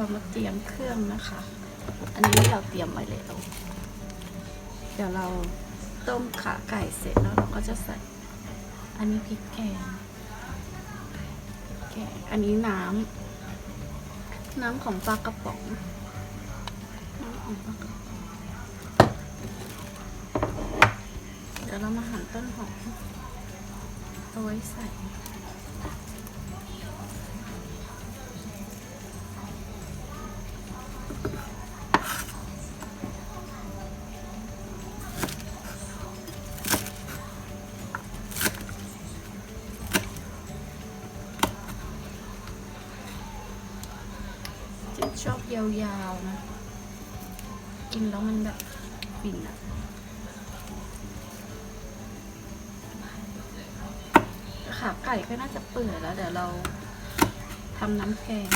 เรามาเตรียมเครื่องนะคะ อันนี้เราเตรียมไว้แล้วเดี๋ยวเราต้มขาไก่เสร็จแล้วเราก็จะใส่ อันนี้พริกแกงแกงอันนี้น้ำน้ำของปลากระป๋องน้ำของปลากระป๋องเดี๋ยวเรามาหั่นต้นหอมเอาไว้ใส่ อบยาวๆนะ กินแล้วมันแบบฟินอะขาไก่ก็น่าจะเปื่อยแล้ว เดี๋ยวเราทำน้ำแกง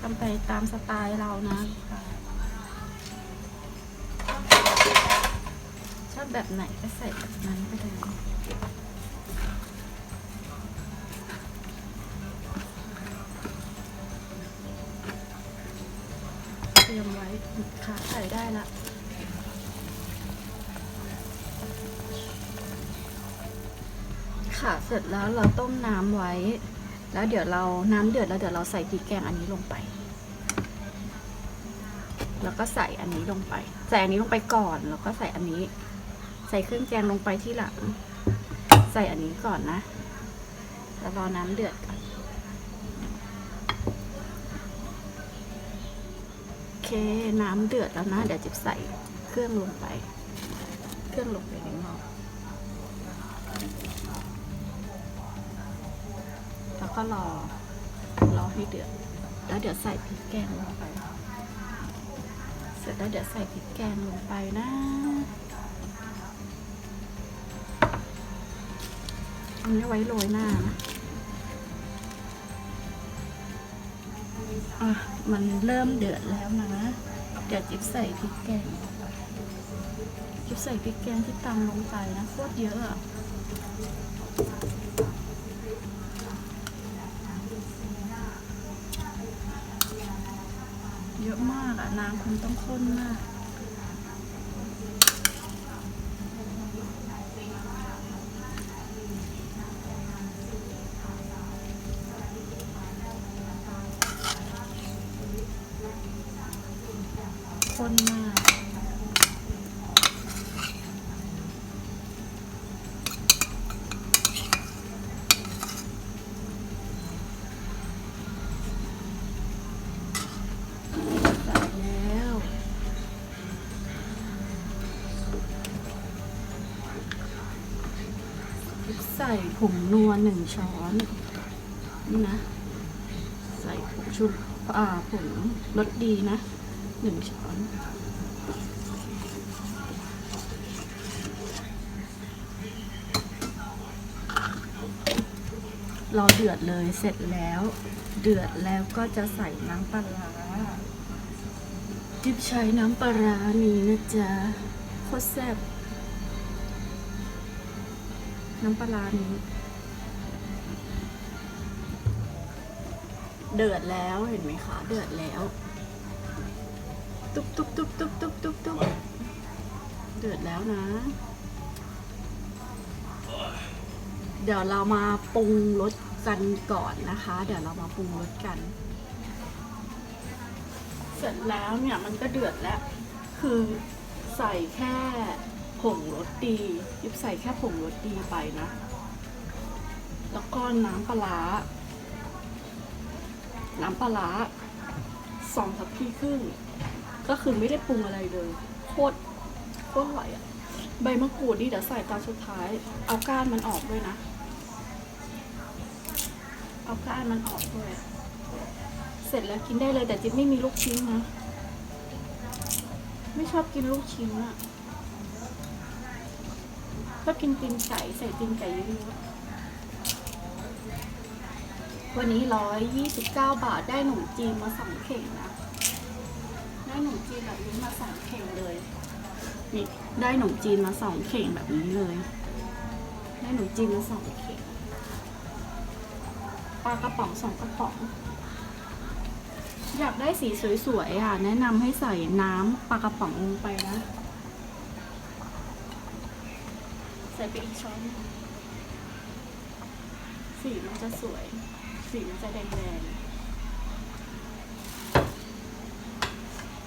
ทำไปตามสไตล์เรานะ ชอบแบบไหนก็ใส่แบบนั้นไปเลย ขาไข่ได้ละขาเสร็จแล้วเราต้มน้ำไว้ แล้วเดี๋ยวเราน้ำเดือดแล้วเดี๋ยวเราใส่พริกแกงอันนี้ลงไป แล้วก็ใส่อันนี้ลงไป ใส่อันนี้ลงไปก่อนแล้วก็ใส่อันนี้ ใส่เครื่องแกงลงไปที่หลัง ใส่อันนี้ก่อนนะแล้วรอน้ำเดือดก่อน โอ เคน้ำเดือดแล้วนะเดี๋ยวจิบใส่เครื่องลงไป เครื่องลงไปในหม้อแล้วก็รอรอให้เดือด แล้วเดี๋ยวใส่พริกแกงลงไป เสร็จแล้วเดี๋ยวใส่พริกแกงลงไปนะอันนี้ไว้โรยหน้านะ อะมันเริ่มเดือดแล้วนะ เดี๋ยวจิ๊บใส่พริกแกง จิ๊บใส่พริกแกงที่ตำลงไปนะโคตรเยอะอะเยอะมากอะน้ำคุณต้องข้นมาก นมาก ใส่แล้ว ใส่ผงนัวหนึ่งช้อน นี่นะ ใส่ผงชูอ่าผงรสดีนะ หนึ่งช้อนรอเดือดเลยเสร็จแล้ว เดือดแล้วก็จะใส่น้ำปลาร้าจิบใช้น้ำปลาร้านี้นะจ๊ะโคตรแซ่บน้ำปลาร้านี้ เดือดแล้วเห็นไหมคะ เดือดแล้ว ตุ๊บตุ๊บตุ๊บตุ๊บตุ๊บตุ๊บตุ๊บเดือดแล้วนะ เดี๋ยวเรามาปรุงรสกันก่อนนะคะ เดี๋ยวเรามาปรุงรสกัน เสร็จแล้วเนี่ยมันก็เดือดแล้ว คือใส่แค่ผงรสดียิบใส่แค่ผงรสดีไปนะ แล้วก็น้ำปลา น้ำปลาร้าสองทัพพีครึ่ง ก็คือไม่ได้ปรุงอะไรเลย โคตรโคตรอร่อยอะใบมะกรูดนี่เดี๋ยวใส่ตอนสุดท้าย เอาก้านมันออกด้วยนะ เอาก้านมันออกด้วย เสร็จแล้วกินได้เลยแต่จิ๊บไม่มีลูกชิ้นนะ ไม่ชอบกินลูกชิ้นอะชอบกินตีนไก่ใส่ตีนไก่เยอะๆวันนี้ร้อยยี่สิบเก้าบาทได้หนมจีนมาสองเข่งนะ ได้หนมจีนแบบนี้มาสองเข่งเลยนี่ได้หนมจีนมาสองเข่งแบบนี้เลย ได้หนมจีนมาสองเข่งปลากระป๋องสองกระป๋อง อยากได้สีสวยๆอะ แนะนำให้ใส่น้ำปลากระป๋องลงไปนะ ใส่ไปอีกช้อนสีมันจะสวย สีมันจะแดงๆ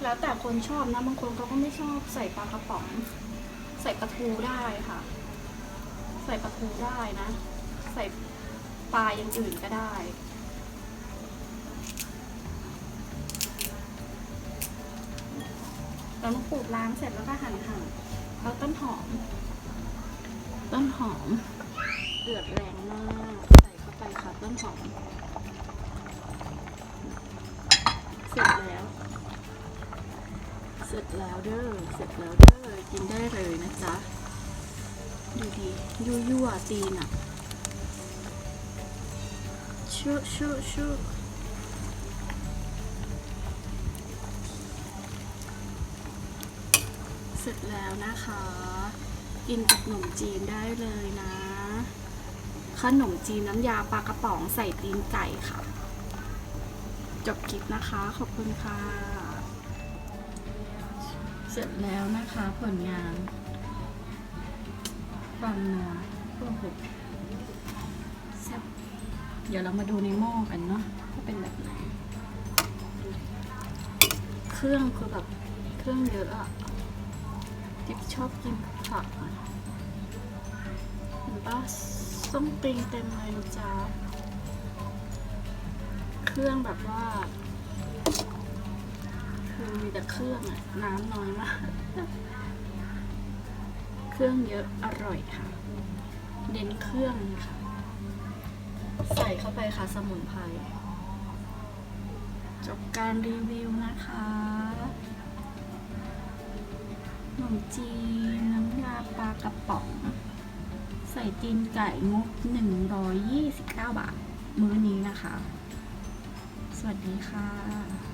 แล้วแต่คนชอบนะบางคนเขาก็ไม่ชอบใส่ปลากระป๋องใส่ปลาทูได้ค่ะ ใส่ปลาทูได้นะ ใส่ปลาอย่างอื่นก็ได้แล้วมะกรูดล้างเสร็จแล้วก็หั่นหั่นแล้วต้นหอม ต้นหอมเดือดแรงมาก ใส่เข้าไปค่ะต้นหอม ร็จแล้วเด้อ เสร็จแล้วเด้อ กินได้เลยนะจ๊ะ ดูดียั่วยั่วๆตีนอะชุชุชุเสร็จแล้วนะคะ กินกับขนมจีนได้เลยนะ ขนมจีนน้ำยาปลากระป๋องใส่ตีนไก่ค่ะ จบคลิปนะคะ ขอบคุณค่ะ เสร็จแล้วนะคะผลงาน ความนัวโอ้โหแซ่บเดี๋ยวเรามาดูในหม้อกันเนาะว่าเป็นแบบไหน เครื่องคือแบบเครื่องเยอะอะจิ๊บชอบกินผักอะเห็นปะส้มตีเต็มเลยนะจ้าเครื่องแบบว่า คือมีแต่เครื่องอะน้ำน้อยมาก เครื่องเยอะอร่อยค่ะ เน้นเครื่องค่ะ ใส่เข้าไปค่ะสมุนไพรจบการรีวิวนะคะขนมจีนน้ำยาปลากระป๋อง ใส่ตีนไก่งบ 129 บาท มื้อนี้นะคะ สวัสดีค่ะ